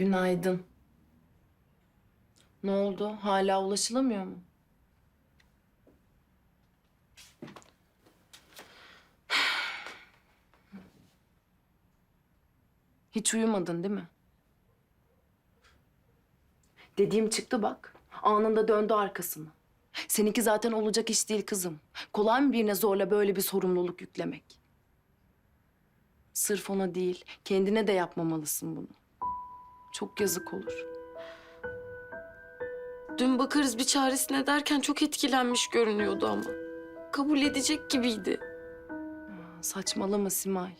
Günaydın. Ne oldu? Hala ulaşılamıyor mu? Hiç uyumadın değil mi? Dediğim çıktı bak. Anında döndü arkasını. Seninki zaten olacak iş değil kızım. Kolay mı birine zorla böyle bir sorumluluk yüklemek? Sırf ona değil, kendine de yapmamalısın bunu. Çok yazık olur. Dün bakarız bir çaresine derken çok etkilenmiş görünüyordu ama. Kabul edecek gibiydi. Saçmalama Simay.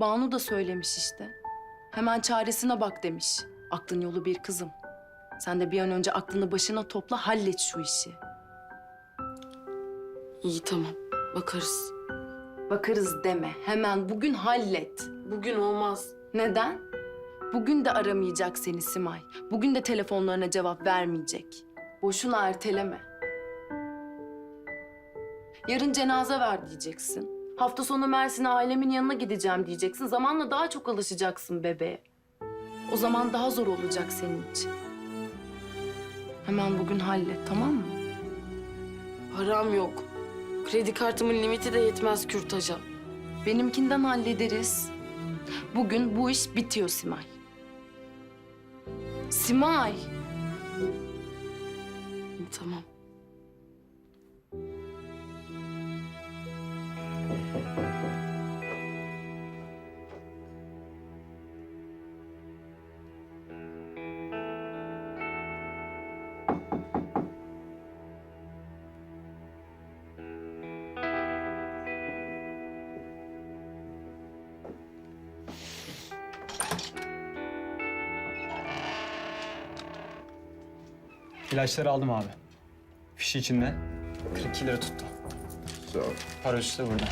Banu da söylemiş işte. Hemen çaresine bak demiş. Aklın yolu bir kızım. Sen de bir an önce aklını başına topla, hallet şu işi. İyi tamam bakarız. Bakarız deme. Hemen bugün hallet. Bugün olmaz. Neden? Bugün de aramayacak seni Simay. Bugün de telefonlarına cevap vermeyecek. Boşuna erteleme. Yarın cenaze ver diyeceksin. Hafta sonu Mersin'e ailemin yanına gideceğim diyeceksin. Zamanla daha çok alışacaksın bebeğe. O zaman daha zor olacak senin için. Hemen bugün hallet tamam mı? Param yok. Kredi kartımın limiti de yetmez kürtaja. Benimkinden hallederiz. Bugün bu iş bitiyor Simay. Simay. Tamam. İlaçları aldım abi. Fişi içinde. 42 lira tuttu. Sağ ol. Para üstü de burada.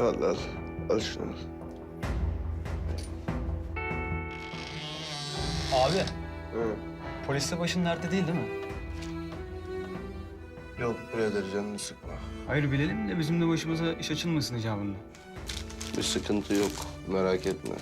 Al al. Al şunu. Abi, Hı. polis de başın nerede değil değil mi? Yok birader canını sıkma. Hayır bilelim de bizim de başımıza iş açılmasın icabında. Bir sıkıntı yok. Merak etme.